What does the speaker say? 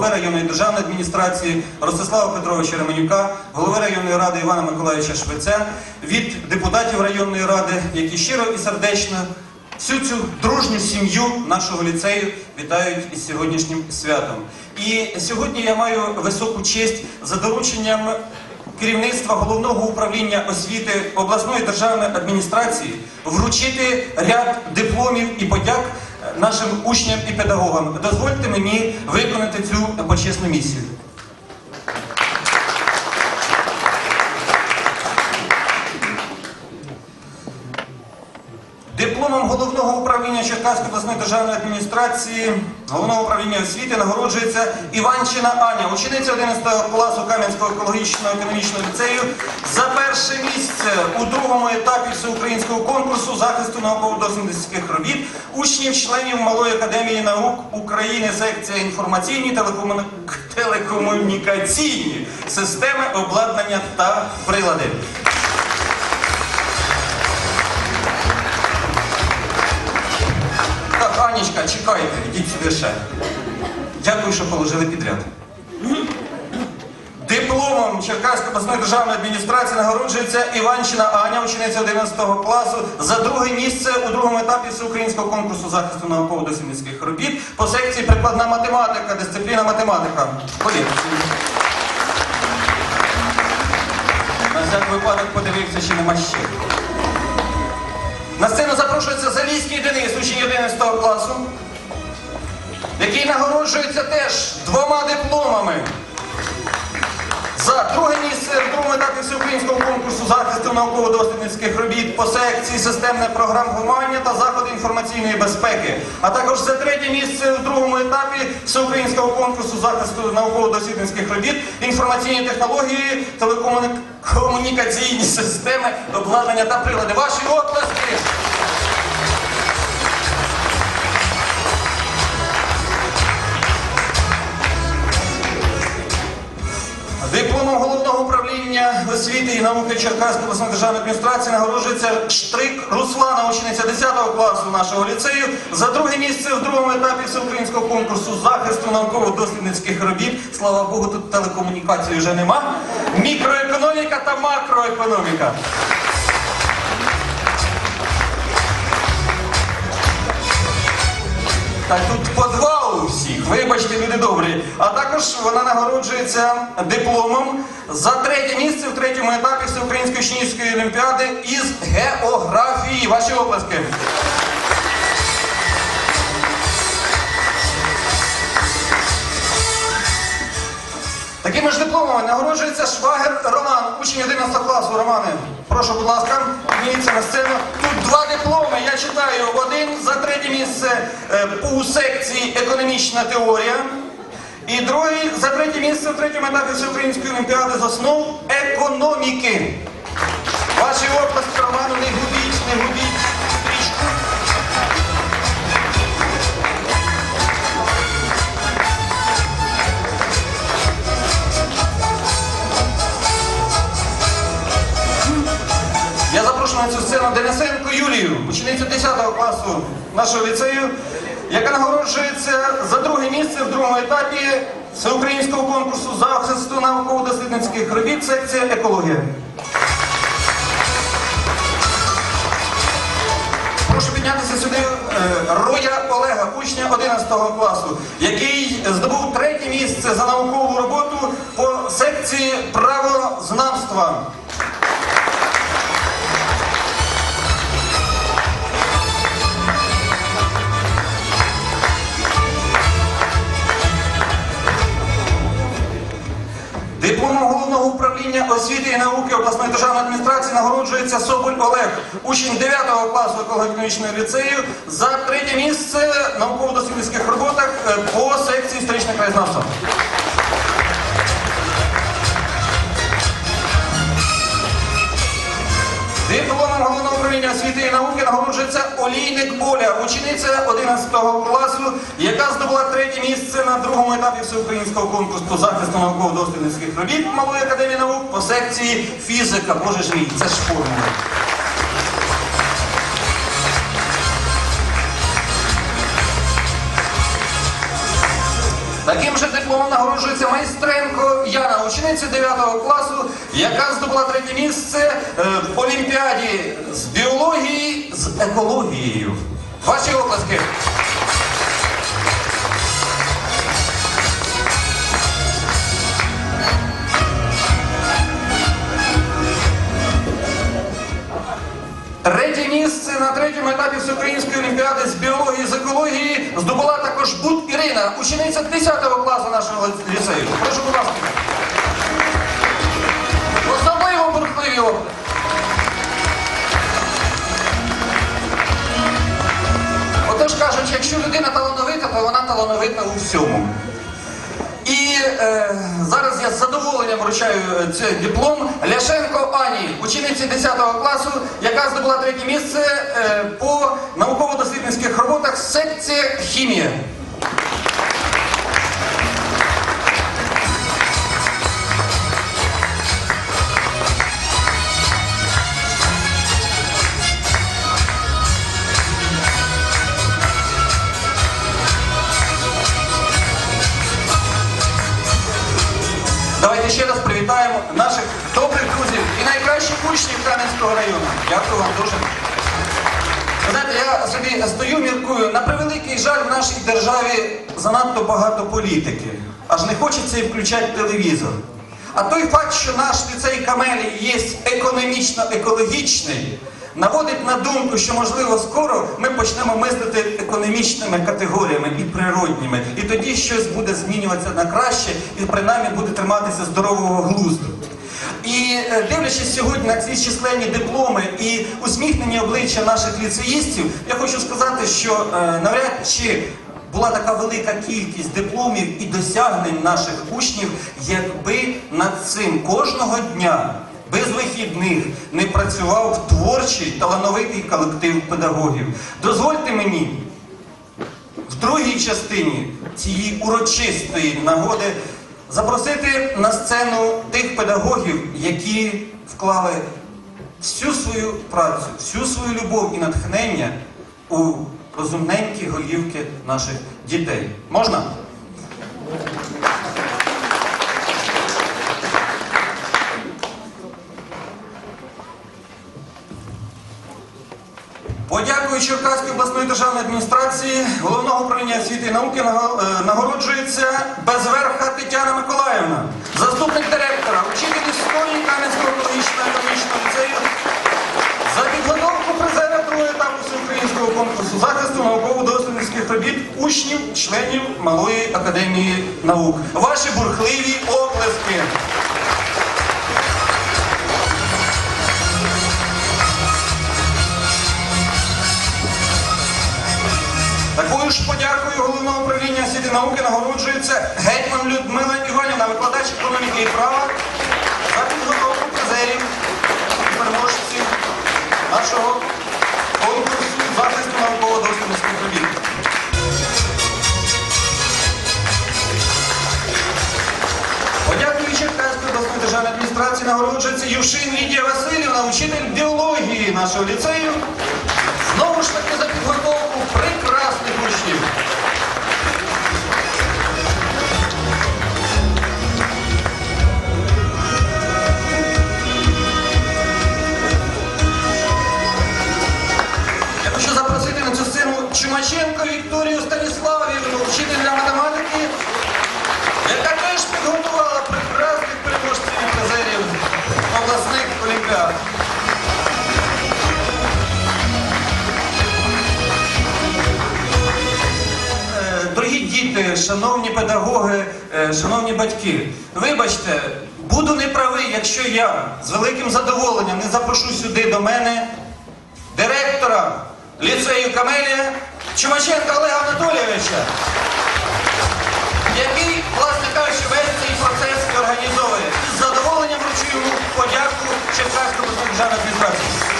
голови районної державної адміністрації Ростислава Петровича Ременюка, голови районної ради Івана Миколаївича Швеця, від депутатів районної ради, які щиро і сердечно всю цю дружню сім'ю нашого ліцею вітають із сьогоднішнім святом. І сьогодні я маю високу честь за дорученням керівництва головного управління освіти обласної державної адміністрації вручити ряд дипломів і подяк нашим учням і педагогам. Дозвольте мені виконати цю почесну місію. Дипломом головного управління Черкаської обласної державної адміністрації, головного управління освіти нагороджується Іванчина Аня, учениця 11 класу Кам'янського екологічного економічного ліцею за перше місце у другому етапі всеукраїнського конкурсу захисту науково-дослідницьких робіт учнів членів Малої академії наук України, секція інформаційні телекомунікаційні системи обладнання та прилади. Анічка, чекайте, йдіть сюди ще. Дякую, що положили підряд. Дипломом Черкаської обласної державної адміністрації нагороджується Іванчина Аня, учениця 11 класу, за друге місце у другому етапі всеукраїнського конкурсу захисту науково-дослідницьких робіт по секції прикладна математика, дисципліна математика. Ходіть. На всяк випадок подивився, чи нема ще. На сцену запрошується Залізький Денис, учень 11 класу, який нагороджується теж двома дипломами. За друге місце в другому етапі всеукраїнського конкурсу захисту науково-дослідницьких робіт по секції системне програмування та заходи інформаційної безпеки, а також за третє місце в другому етапі всеукраїнського конкурсу захисту науково-дослідницьких робіт, інформаційні технології, телекомунікаційні системи, обладнання та прилади. Ваші оплески! Освіти і науки Черкаської обласної державної адміністрації нагороджується Штрик Руслана, учениця 10 класу нашого ліцею, за друге місце в другому етапі всеукраїнського конкурсу захисту науково-дослідницьких робіт. Слава Богу, тут телекомунікації вже нема. Мікроекономіка та макроекономіка. Так тут по два у всіх, вибачте, люди добрі. А також вона нагороджується дипломом за третє місце в третьому етапі Всеукраїнської учнівської олімпіади із географії. Ваші оплески. Такими ж дипломами нагороджується Швагер Роман, учень 11 класу. Романе, прошу, будь ласка, підніміться на сцену. Тут два дипломи. Я читаю один за третє місце е, у секції економічна теорія. І другий за третє місце в третьому етапі Всеукраїнської олімпіади з основ економіки. Ваші оплески, Роману, не губіть, не губіть запрошую на цю сцену Денисенко Юлію, ученицю 10 класу нашого ліцею, яка нагороджується за друге місце в другому етапі всеукраїнського конкурсу захисту науково-дослідницьких робіт секція екологія. Прошу піднятися сюди е, Роя Олега, учня 11 класу, який здобув третє місце за наукову роботу по секції правознавства. Освіти і науки обласної державної адміністрації нагороджується Соболь Олег, учень 9 класу еколого-економічного ліцею за третє місце науково-дослідницьких роботах е, по секції історичне краєзнавство. Управління освіти і науки нагороджується Олійник Оля, учениця 11 класу, яка здобула третє місце на другому етапі всеукраїнського конкурсу захисту науково-дослідницьких робіт Малої академії наук по секції фізика. Боже ж мій, це ж формула. Таким же дипломом нагороджується майстренко Яна, учениця 9 класу, яка здобула третє місце е, в Олімпіаді з біології екологією. Ваші оплески. Третє місце на третьому етапі Всеукраїнської олімпіади з біології з екології здобула також Бут Ірина, учениця 10 класу нашого ліцею. Прошу, будь ласка. Особливо бурхливі оплески. Кажуть, якщо людина талановита, то вона талановита у всьому. І е, зараз я з задоволенням вручаю е, цей диплом Ляшенко Ані, учениці 10 класу, яка здобула третє місце е, по науково-дослідницьких роботах секція хімія. Учнів Кам'янського району. Дякую вам дуже. Знаєте, я собі стою, міркую, на превеликий жаль в нашій державі занадто багато політики. Аж не хочеться і включати телевізор. А той факт, що наш ліцей Камелі є економічно-екологічний, наводить на думку, що можливо скоро ми почнемо мислити економічними категоріями і природніми. І тоді щось буде змінюватися на краще і принаймні буде триматися здорового глузду. І е, дивлячись сьогодні на ці численні дипломи і усміхнені обличчя наших ліцеїстів, я хочу сказати, що е, навряд чи була така велика кількість дипломів і досягнень наших учнів, якби над цим кожного дня без вихідних не працював творчий талановитий колектив педагогів. Дозвольте мені в другій частині цієї урочистої нагоди запросити на сцену тих педагогів, які вклали всю свою працю, всю свою любов і натхнення у розумненькі голівки наших дітей. Можна? Подякую Черкаської обласної державної адміністрації, головного управління освіти і науки е, нагороджується Безверха Тетяна Миколаївна, заступник директора, учитель історії Кам'янського екологічного економічного ліцею за підготовку призера другого етапу всеукраїнського конкурсу захисту науково-дослідницьких робіт учнів, членів Малої академії наук. Ваші бурхливі оплески. Такою ж подякою головного управління освіти науки нагороджується гетьман Людмила Іванівна, викладач економіки і права за підготовку призерів і переможців нашого конкурсу захисту науково-дослідницьких робіт. Подякую державної адміністрації нагороджується Юшин Лідія Васильівна, учитель біології нашого ліцею. Знову ж таки за підготовку діти, шановні педагоги, е, шановні батьки, вибачте, буду неправий, якщо я з великим задоволенням не запрошу сюди до мене директора ліцею Камелія Чумаченка Олега Анатолійовича, який, власне кажучи, весь цей процес організовує. З задоволенням вручу йому подяку Черкаської обласної державної адміністрації.